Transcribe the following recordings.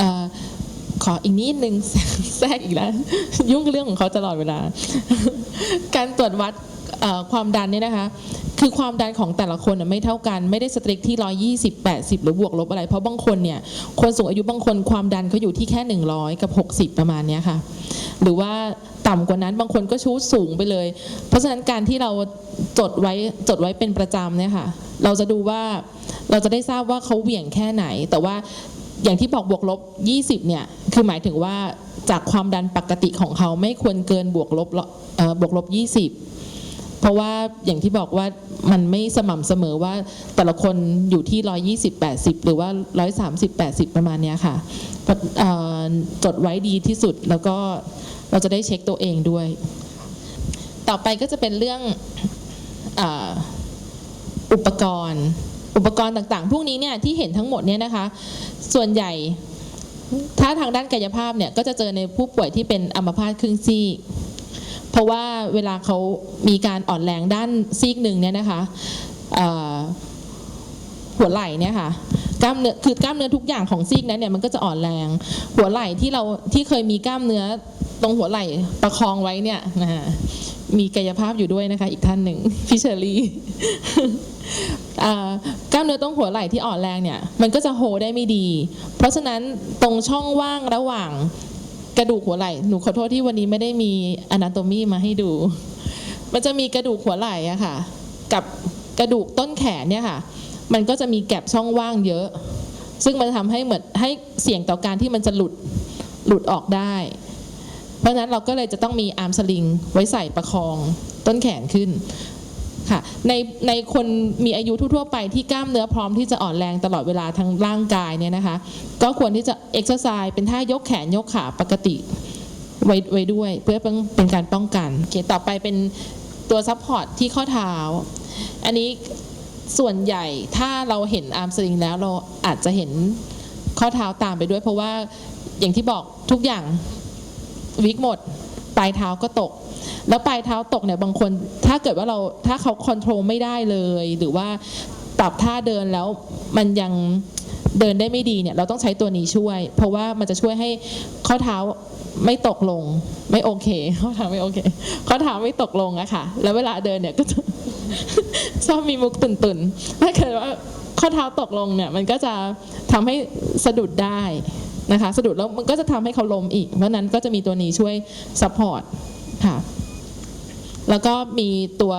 ออขออีกนิดนึงแทรกอีกแล้ว ยุ่งเรื่องของเขาตลอดเวลา การตรวจวัดความดันเนี่ยนะคะ คือความดันของแต่ละคนไม่เท่ากัน ไม่ได้สตริกที่120 80หรือบวกลบอะไร เพราะบางคนเนี่ย คนสูงอายุบางคนความดันเขาอยู่ที่แค่100กับ60ประมาณเนี้ยค่ะ หรือว่าต่ำกว่านั้นบางคนก็ชูสูงไปเลย เพราะฉะนั้นการที่เราจดไว้จดไว้เป็นประจำเนี่ยค่ะ เราจะดูว่าเราจะได้ทราบว่าเขาเหวี่ยงแค่ไหน แต่ว่า อย่างที่บอกบวกลบ 20 เนี่ย คือหมายถึงว่าจากความดันปกติของเขาไม่ควรเกินบวกลบบวกลบ 20 เพราะว่าอย่างที่บอกว่ามันไม่สม่ำเสมอว่าแต่ละคนอยู่ที่ 120 80 หรือว่า 130 80 ประมาณเนี้ยค่ะจดไว้ดีที่สุดแล้วก็เราจะได้เช็คตัวเองด้วย ต่อไปก็จะเป็นเรื่องออุปกรณ์ อุปกรณ์ต่างๆ พวกนี้เนี่ยที่เห็นทั้งหมดเนี่ยนะคะ ส่วนใหญ่ถ้าทางด้านกายภาพเนี่ยก็จะเจอในผู้ป่วยที่เป็นอัมพาตครึ่งซีกเพราะว่าเวลาเขามีการอ่อนแรงด้านซีกหนึ่งเนี่ยนะคะหัวไหล่เนี่ยค่ะกล้ามเนื้อคือกล้ามเนื้อทุกอย่างของซีกนั้นเนี่ยมันก็จะอ่อนแรง หัวไหล่ที่เราที่เคยมีกล้ามเนื้อตรงหัวไหล่ประคองไว้เนี่ยนะคะ มีกายภาพอยู่ด้วยนะคะ อีกท่านหนึ่งพี่เชอรี่กล้ามเนื้อตรงหัวไหล่ที่อ่อนแรงเนี่ย มันก็จะโฮได้ไม่ดี เพราะฉะนั้นตรงช่องว่างระหว่างกระดูกหัวไหล่ หนูขอโทษที่วันนี้ไม่ได้มีอนาโตมีมาให้ดู มันจะมีกระดูกหัวไหล่อะค่ะ กับกระดูกต้นแขนเนี่ยค่ะ มันก็จะมีแก็บช่องว่างเยอะ ซึ่งมันจะทำให้เหมือนให้เสี่ยงต่อการที่มันจะหลุดหลุดออกได้ เพราะฉะนั้นเราก็เลยจะต้องมีอาร์มสลิงไว้ใส่ประคองต้นแขนขึ้นค่ะในในคนมีอายุทั่วๆไปที่กล้ามเนื้อพร้อมที่จะอ่อนแรงตลอดเวลาทั้งร่างกายเนี่ยนะคะ ก็ควรที่จะเอ็กซ์ไซส์เป็นท่ายกแขนยกขาปกติไว้ไว้ด้วย เพื่อเป็นเป็นการป้องกันโอเคต่อไปเป็นตัวซัพพอร์ตที่ข้อเท้า อันนี้ส่วนใหญ่ถ้าเราเห็นอาร์มสลิงแล้วเราอาจจะเห็นข้อเท้าตามไปด้วย เพราะว่าอย่างที่บอกทุกอย่าง วิกหมดปลายเท้าก็ตก แล้วปลายเท้าตกเนี่ยบางคนถ้าเกิดว่าเราถ้าเขาคอนโทรลไม่ได้เลย หรือว่าปรับท่าเดินแล้วมันยังเดินได้ไม่ดีเนี่ยเราต้องใช้ตัวนี้ช่วย เพราะว่ามันจะช่วยให้ข้อเท้าไม่ตกลง ไม่โอเคข้อเท้าไม่โอเค ข้อเท้าไม่ตกลงอะค่ะ แล้วเวลาเดินเนี่ยก็ชอบมีมุกตุนๆถ้าเกิดว่าข้อเท้าตกลงเนี่ยมันก็จะทำให้สะดุดได้ นะคะสะดุดแล้วมันก็จะทำให้เขาล้มอีก เพราะนั้นก็จะมีตัวนี้ช่วยซัพพอร์ตค่ะ แล้วก็มีตัว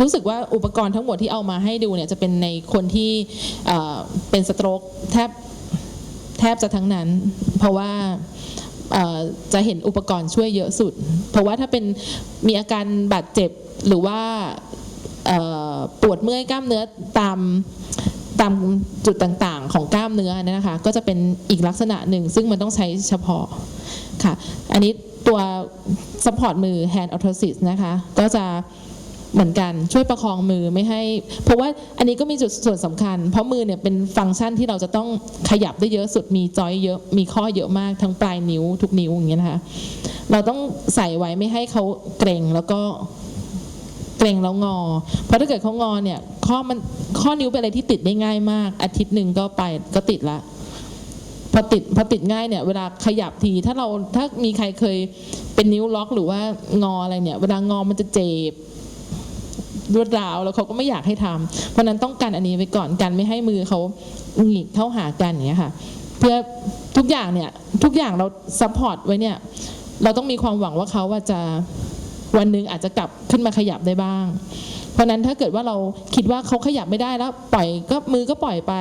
รู้สึกว่าอุปกรณ์ทั้งหมดที่เอามาให้ดูเนี่ยจะเป็นในคนที่เเป็นสโตรกแทบแทบจะทั้งนั้น เพราะว่าจะเห็นอุปกรณ์ช่วยเยอะสุด เพราะว่าถ้าเป็นมีอาการบาดเจ็บหรือว่าปวดเมื่อยกล้ามเนื้อตาม ตามจุดต่างๆ ของกล้ามเนื้อเนยนะคะ ก็จะเป็นอีกลักษณะหนึ่ง ซึ่งมันต้องใช้เฉพาะค่ะ อันนี้ตัว support มือ hand orthosis นะคะ ก็จะเหมือนกันช่วยประคองมือไม่ให้ เพราะว่าอันนี้ก็มีจุดส่วนสำคัญ เพราะมือเนี่ยเป็นฟังก์ชันที่เราจะต้องขยับได้เยอะสุดมีจอยเยอะมีข้อเยอะมากทั้งปลายนิ้วทุกนิ้วอย่างเงี้ยนะคะ เราต้องใส่ไว้ไม่ให้เขาเกรงแล้วก็ เกรงแล้วงอ เพราะถ้าเกิดเขางอเนี่ยข้อมันข้อนิ้วเป็นอะไรที่ติดได้ง่ายมาก อาทิตย์หนึ่งก็ไปก็ติดละพอติดพอติดง่ายเนี่ยเวลาขยับทีถ้าเราถ้ามีใครเคยเป็นนิ้วล็อกหรือว่างออะไรเนี่ย เวลางอมันจะเจ็บรวดร้าวแล้วเขาก็ไม่อยากให้ทำเพราะฉะนั้นต้องการอันนี้ไว้ก่อนกันไม่ให้มือเขาหงิกเข้าหากันอย่างเงี้ยค่ะ เพื่อทุกอย่างเนี่ยทุกอย่างเราซัพพอร์ตไว้เนี่ย เราต้องมีความหวังว่าเขาว่าจะ วันหนึ่งอาจจะกลับขึ้นมาขยับได้บ้าง เพราะนั้นถ้าเกิดว่าเราคิดว่าเขาขยับไม่ได้แล้วปล่อยก็มือก็ปล่อยไป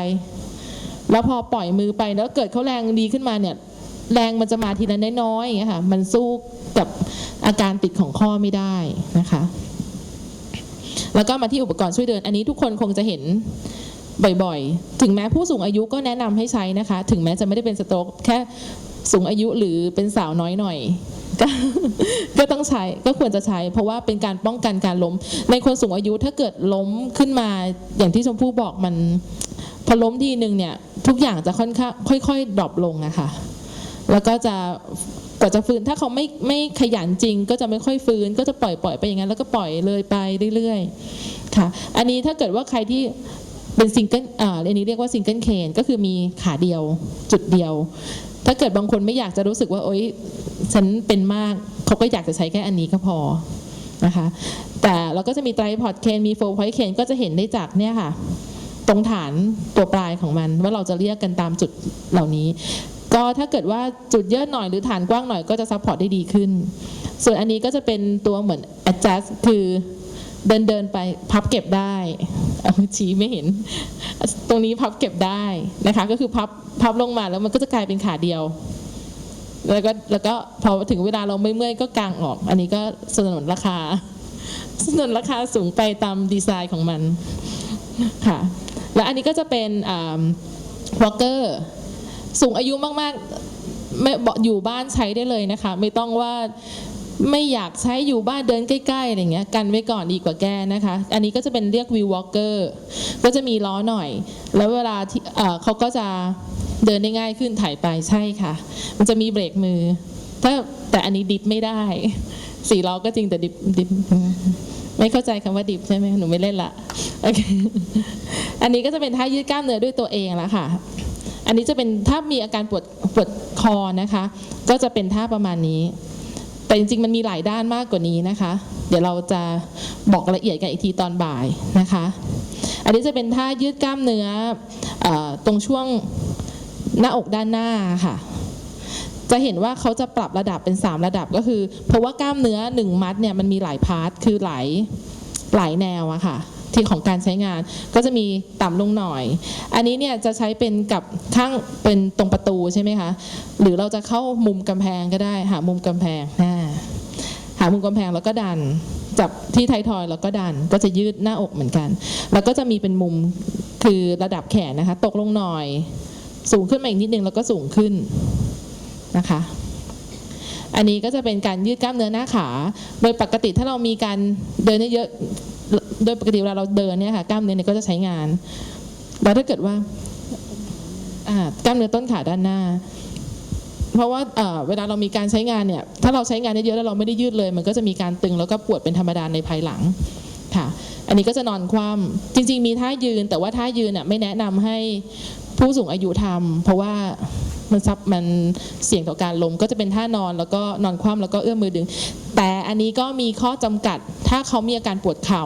แล้วพอปล่อยมือไปแล้วเกิดเขาแรงดีขึ้นมาเนี่ยแรงมันจะมาทีละน้อยๆอย่างเงี้ยค่ะ มันสู้กับอาการติดของข้อไม่ได้นะคะ แล้วก็มาที่อุปกรณ์ช่วยเดิน อันนี้ทุกคนคงจะเห็นบ่อยๆ ถึงแม้ผู้สูงอายุก็แนะนำให้ใช้นะคะ ถึงแม้จะไม่ได้เป็นสโตรกแค่ สูงอายุหรือเป็นสาวน้อยหน่อยก็ก็ต้องใช้ก็ควรจะใช้ เพราะว่าเป็นการป้องกันการล้ม ในคนสูงอายุถ้าเกิดล้มขึ้นมาอย่างที่ชมพู่บอกมันพอล้มทีหนึ่งเนี่ย ทุกอย่างจะค่อนข้างค่อย ๆดรอปลงอะค่ะแล้วก็จะกว่าจะฟื้นถ้าเขาไม่ไม่ขยันจริง ก็จะไม่ค่อยฟื้น ก็จะปล่อยปล่อยไปอย่างนั้นแล้วก็ปล่อยเลยไปเรื่อยๆค่ะ อันนี้ถ้าเกิดว่าใครที่ เป็นซิงเกิลอ่าอันนี้เรียกว่าซิงเกิลเคนก็คือมีขาเดียวจุดเดียว ถ้าเกิดบางคนไม่อยากจะรู้สึกว่าโอ๊ยฉันเป็นมากเขาก็อยากจะใช้แค่อันนี้ก็พอนะคะแต่เราก็จะมีไตรพอดเคนมีโฟร์พอยต์เคนก็จะเห็นได้จากเนี่ยค่ะ ตรงฐานตัวปลายของมัน ว่าเราจะเรียกกันตามจุดเหล่านี้ ก็ถ้าเกิดว่าจุดเยอะหน่อยหรือฐานกว้างหน่อยก็จะซัพพอร์ตได้ดีขึ้น ส่วนอันนี้ก็จะเป็นตัวเหมือน adjust คือ เดินเดินไปพับเก็บได้เอาชี้ไม่เห็น ตรงนี้พับเก็บได้นะคะ ก็คือพับพับลงมาแล้วมันก็จะกลายเป็นขาเดียว แล้วก็แล้วก็พอถึงเวลาเราไม่เมื่อยก็กางออก อันนี้ก็สนนราคาสนนราคาสูงไปตามดีไซน์ของมันค่ะและอันนี้ก็จะเป็นวอลเกอร์สูงอายุมากๆไม่อยู่บ้านใช้ได้เลยนะคะ ไม่ต้องว่า ไม่อยากใช้อยู่บ้านเดินใกล้ๆอะไรเงี้ยกันไว้ก่อนดีกว่าแก้นะคะ อันนี้ก็จะเป็นเรียกวิววอลเกอร์ก็จะมีล้อหน่อย แล้วเวลาที่เขาก็จะเดินได้ง่ายขึ้นถ่ายไปใช่ค่ะ มันจะมีเบรกมือ ถ้าแต่อันนี้ดิฟไม่ได้สี่ล้อก็จริงแต่ดิฟดิฟไม่เข้าใจคำว่าดิฟใช่ไหมหนูไม่เล่นละโอเคอันนี้ก็จะเป็นท่ายืดกล้ามเนื้อด้วยตัวเองแล้วค่ะ อันนี้จะเป็นถ้ามีอาการปวดปวดคอนะคะ ก็จะเป็นท่าประมาณนี้ แต่จริงๆ มันมีหลายด้านมากกว่านี้นะคะ เดี๋ยวเราจะบอกละเอียดกันอีกทีตอนบ่ายนะคะ อันนี้จะเป็นท่ายืดกล้ามเนื้ออตรงช่วงหน้าอกด้านหน้าค่ะ จะเห็นว่าเขาจะปรับระดับเป็น 3 ระดับก็คือ เพราะว่ากล้ามเนื้อ 1 มัดเนี่ยมันมีหลายพาร์ทคือหลายหลายแนวอะค่ะที่ของการใช้งานก็จะมีต่ำลงหน่อย อันนี้เนี่ยจะใช้เป็นกับข้างเป็นตรงประตูใช่ไหมคะ หรือเราจะเข้ามุมกำแพงก็ได้หามุมกำแพงอ่า หามุมกำแพงแล้วก็ดัน จับที่ไททอยแล้วก็ดัน ก็จะยืดหน้าอกเหมือนกัน แล้วก็จะมีเป็นมุมคือระดับแขนนะคะ ตกลงหน่อย สูงขึ้นมาอีกนิดนึงแล้วก็สูงขึ้นนะคะ อันนี้ก็จะเป็นการยืดกล้ามเนื้อหน้าขา โดยปกติถ้าเรามีการเดินเยอะโดยปกติเวลาเราเดินเนี่ยค่ะกล้ามเนื้อเนี่ยก็จะใช้งาน แล้วถ้าเกิดว่ากล้ามเนื้อต้นขาด้านหน้า เพราะว่าเวลาเรามีการใช้งานเนี่ยถ้าเราใช้งานเยอะๆแล้วเราไม่ได้ยืดเลย มันก็จะมีการตึงแล้วก็ปวดเป็นธรรมดาในภายหลังค่ะ อันนี้ก็จะนอนคว่ำจริง ๆ มีท่ายืน แต่ว่าท่ายืนน่ะไม่แนะนำให้ผู้สูงอายุทำเพราะว่ามันซับมันเสี่ยงต่อการล้มก็จะเป็นท่านอนแล้วก็นอนคว่ำแล้วก็เอื้อมมือดึง แต่อันนี้ก็มีข้อจำกัดถ้าเขามีอาการปวดเข่า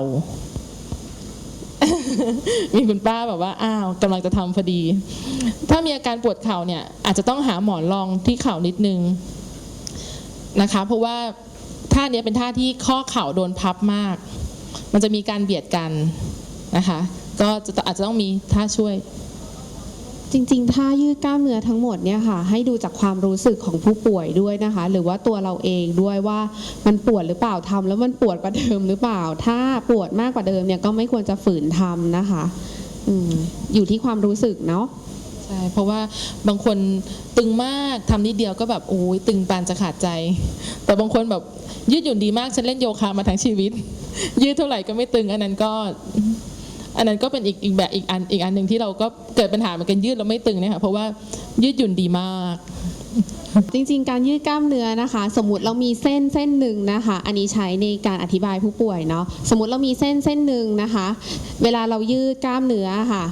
มีคุณป้าแบบว่าอ้าวกำลังจะทำพอดี ถ้ามีอาการปวดเข่าเนี่ยอาจจะต้องหาหมอนรองที่เข่านิดนึงนะคะเพราะว่าท่านี้เป็นท่าที่ข้อเข่าโดนพับมาก มันจะมีการเบียดกันนะคะ ก็จะอาจจะต้องมีท่าช่วย จริงๆ ถ้ายืดกล้ามเนื้อทั้งหมดเนี่ยค่ะ ให้ดูจากความรู้สึกของผู้ป่วยด้วยนะคะ หรือว่าตัวเราเองด้วยว่ามันปวดหรือเปล่าทำแล้วมันปวดกว่าเดิมหรือเปล่า ถ้าปวดมากกว่าเดิมเนี่ยก็ไม่ควรจะฝืนทำนะคะอืมอยู่ที่ความรู้สึกเนาะใช่เพราะว่าบางคนตึงมากทำนิดเดียวก็แบบโอ้ยตึงปานจะขาดใจ แต่บางคนแบบยืดหยุ่นดีมากฉันเล่นโยคะมาทั้งชีวิต ยืดเท่าไหร่ก็ไม่ตึงอันนั้นก็ อันนั้นก็เป็นอีกอีกแบบอีกอันอีกอันหนึ่งที่เราก็เกิดปัญหาเหมือนกันยืดแล้วไม่ตึงเนี่ยค่ะเพราะว่ายืดหยุ่นดีมาก จริงๆ การยืดกล้ามเนื้อนะคะ สมมติเรามีเส้นเส้นหนึ่งนะคะ อันนี้ใช้ในการอธิบายผู้ป่วยเนาะสมมติเรามีเส้นเส้นหนึ่งนะคะ เวลาเรายืดกล้ามเนื้อค่ะ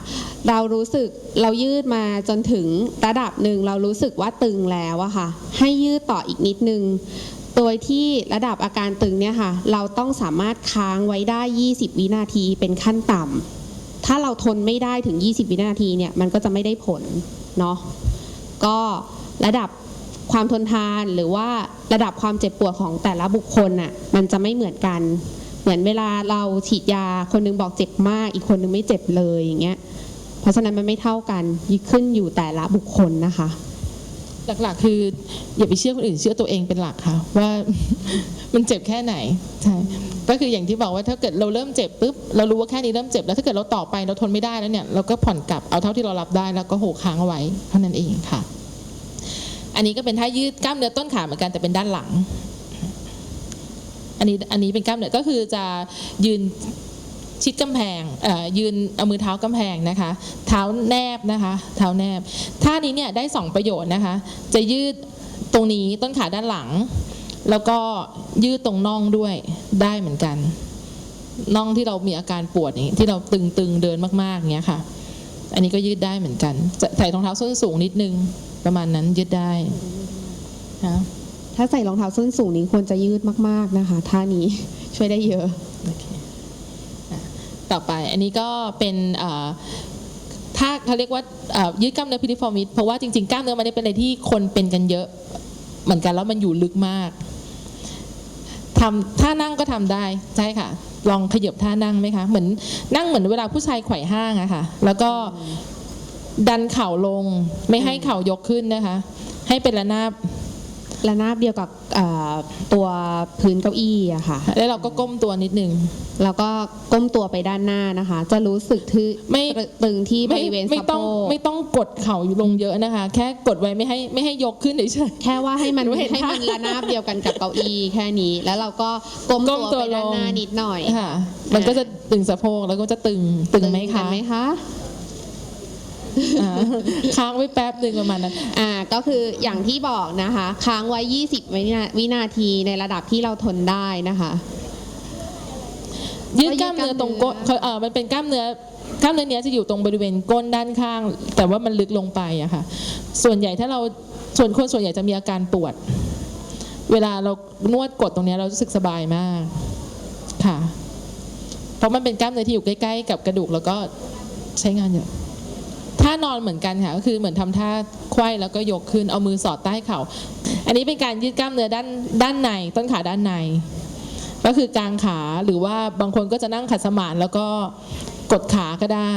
เรารู้สึกเรายืดมาจนถึงระดับหนึ่งเรารู้สึกว่าตึงแล้วอะค่ะ ให้ยืดต่ออีกนิดนึง โดยที่ระดับอาการตึงเนี่ยค่ะ เราต้องสามารถค้างไว้ได้ 20 วินาทีเป็นขั้นต่ำ ถ้าเราทนไม่ได้ถึง 20 วินาทีเนี่ย มันก็จะไม่ได้ผลเนาะ ก็ระดับความทนทานหรือว่าระดับความเจ็บปวดของแต่ละบุคคลน่ะ มันจะไม่เหมือนกัน เหมือนเวลาเราฉีดยาคนหนึงบอกเจ็บมาก อีกคนหนึงไม่เจ็บเลยอย่างเงี้ย เพราะฉะนั้นมันไม่เท่ากันขึ้นอยู่แต่ละบุคคลนะคะ หลักๆ คืออย่าไปเชื่อคนอื่นเชื่อตัวเองเป็นหลักค่ะ ว่ามันเจ็บแค่ไหนใช่ก็คืออย่างที่บอกว่าถ้าเกิดเราเริ่มเจ็บปุ๊บเรารู้ว่าแค่นี้เริ่มเจ็บแล้วถ้าเกิดเราต่อไปเราทนไม่ได้แล้วเนี่ยเราก็ผ่อนกลับเอาเท่าที่เรารับได้แล้วก็โหค้างเอาไว้เท่านั้นเองค่ะ อันนี้ก็เป็นท่ายืดกล้ามเนื้อต้นขาเหมือนกันแต่เป็นด้านหลังอันนี้อันนี้เป็นกล้ามเนื้อก็คือจะยืน ชิดกำแพงเอ่อยืนเอามือเท้ากำแพงนะคะ เท้าแนบนะคะ เท้าแนบท่านี้เนี่ยได้สองประโยชน์นะคะ จะยืดตรงนี้ต้นขาด้านหลัง แล้วก็ยืดตรงน่องด้วยได้เหมือนกันน่องที่เรามีอาการปวดอย่างนี้ที่เราตึงๆเดินมากๆอย่างเงี้ยค่ะ อันนี้ก็ยืดได้เหมือนกันจะใส่รองเท้าส้นสูงนิดนึงประมาณนั้นยืดได้นะถ้าใส่รองเท้าส้นสูงนี้ควรจะยืดมาก ๆนะคะท่านี้ช่วยได้เยอะโอเคอะ ต่อไป อันนี้ก็เป็นถ้าเขาเรียกว่ายืดกล้ามเนื้อพิลิฟอร์มิดเพราะว่าจริงๆกล้ามเนื้อมันได้เป็นอะไรที่คนเป็นกันเยอะเหมือนกันแล้วมันอยู่ลึกมากทำท่านั่งก็ทำได้ใช่ค่ะ ลองขยับท่านั่งไหมคะเหมือนนั่งเหมือนเวลาผู้ชายไขว่ห้างอะค่ะ แล้วก็ดันเข่าลงไม่ให้เข่ายกขึ้นนะคะ ให้เป็นระนาบ ระนาบเดียวกับเอ่อตัวพื้นเก้าอี้อะค่ะ แล้วเราก็ก้มตัวนิดนึง แล้วก็ก้มตัวไปด้านหน้านะคะ จะรู้สึกที่ไม่ ตึงที่บไม่ริเวณไม่สะต้โพองกไม่ต้องกดเข่าอยู่ลงเยอะนะคะ แค่กดไว้ไม่ให้ไม่ให้ยกขึ้นเฉย แค่ว่าให้มันหนูเห็นให้มันภาพระนาบเดียวกันกับเก้าอี้แค่นี้ แล้วเราก็ก้มก้มตัวตัวไปด้านลง หน้านิดหน่อยๆค่ะ มันก็จะตึงสะโพกแล้วก็จะตึงตึงไหมกัคะนไหมคะอ่า ค้างไว้แป๊บหนึ่งประมาณนั้น อ่าก็คืออย่างที่บอกนะคะ ค้างไว้ 20 วินาวินาทีในระดับที่เราทนได้นะคะ ยืดกล้ามเนื้อตรงก้นเขาเออมันเป็นกล้ามเนื้อกล้ามเนื้อเนี้ยจะอยู่ตรงบริเวณก้นด้านข้าง แต่ว่ามันลึกลงไปอะค่ะ ส่วนใหญ่ถ้าเราส่วนคนส่วนใหญ่จะมีอาการปวด เวลาเรานวดกดตรงเนี้ยเรารู้สึกสบายมากค่ะ เพราะมันเป็นกล้ามเนื้อที่อยู่ใกล้ ๆ กับกระดูกแล้วก็ใช้งานเยอะ ท่านอนเหมือนกันค่ะก็คือเหมือนทำท่าไขว้แล้วก็ยกขึ้นเอามือสอดใต้เข่า อันนี้เป็นการยืดกล้ามเนื้อด้านด้านในต้นขาด้านใน ก็คือกลางขาหรือว่าบางคนก็จะนั่งขัดสมานแล้วก็กดขาก็ได้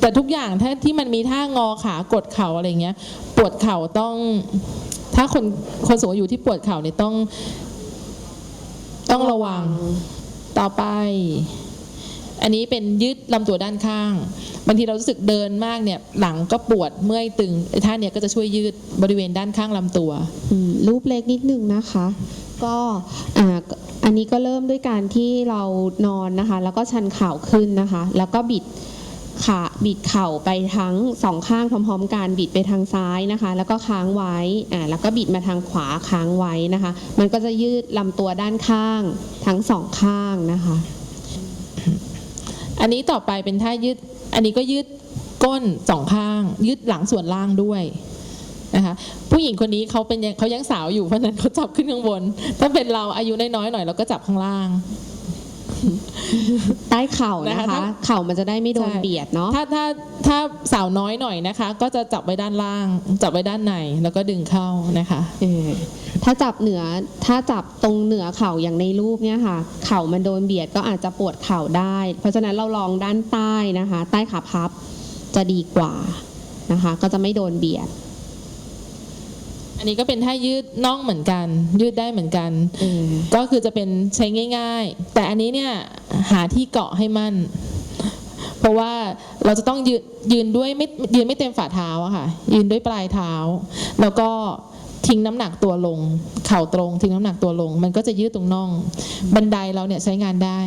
แต่ทุกอย่างถ้าที่มันมีท่างอขากดเข่าอะไรเงี้ย ปวดเข่าต้อง ถ้าคนคนสูงอายุที่ปวดเข่าเนี่ยต้อง ต้องระวังต่อไป อันนี้เป็นยืดลำตัวด้านข้าง บางทีเรารู้สึกเดินมากเนี่ยหลังก็ปวดเมื่อยตึงท่าเนี้ยก็จะช่วยยืดบริเวณด้านข้างลำตัวรูปเล็กนิดนึงนะคะ ก็อ,อันนี้ก็เริ่มด้วยการที่เรานอนนะคะ แล้วก็ชันเข่าขึ้นนะคะ แล้วก็บิดขาบิดเข่าไปทั้งสองข้างพร้อมๆกันบิดไปทางซ้ายนะคะ แล้วก็ค้างไว้อ่าแล้วก็บิดมาทางขวาค้างไว้นะคะ มันก็จะยืดลำตัวด้านข้างทั้งสองข้างนะคะ อันนี้ต่อไปเป็นท่ายืด อันนี้ก็ยืดก้นสองข้าง ยืดหลังส่วนล่างด้วยนะคะผู้หญิงคนนี้เขาเป็นยังเขายังสาวอยู่เพราะฉะนั้นเขาจับขึ้นข้างบน ถ้าเป็นเราอายุน้อยๆหน่อยเราก็จับข้างล่าง ใต้เข่านะนะคะคะถ้าเข่ามันจะได้ไม่โดนใช่เบียดเนาะถ้าถ้าถ้าสาวน้อยหน่อยนะคะ ก็จะจับไว้ด้านล่าง จับไว้ด้านในแล้วก็ดึงเข้านะคะเออ ถ้าจับเหนือถ้าจับตรงเหนือเข่าอย่างในรูปเนี่ยค่ะ เข่ามันโดนเบียดก็อาจจะปวดเข่าได้ เพราะฉะนั้นเราลองด้านใต้นะคะ ใต้ขาพับจะดีกว่านะคะ ก็จะไม่โดนเบียด อันนี้ก็เป็นท่ายืดน่องเหมือนกัน ยืดได้เหมือนกันเออก็คือจะเป็นใช้ง่าย ๆ แต่อันนี้เนี่ยหาที่เกาะให้มั่นเพราะว่าเราจะต้องยืนยืนด้วยไม่ยืนไม่เต็มฝ่าเท้าอะค่ะ ยืนด้วยปลายเท้า แล้วก็ ทิ้งน้ำหนักตัวลง เข่าตรงทิ้งน้ำหนักตัวลง มันก็จะยืดตรงน่อง บันไดเราเนี่ยใช้งานได้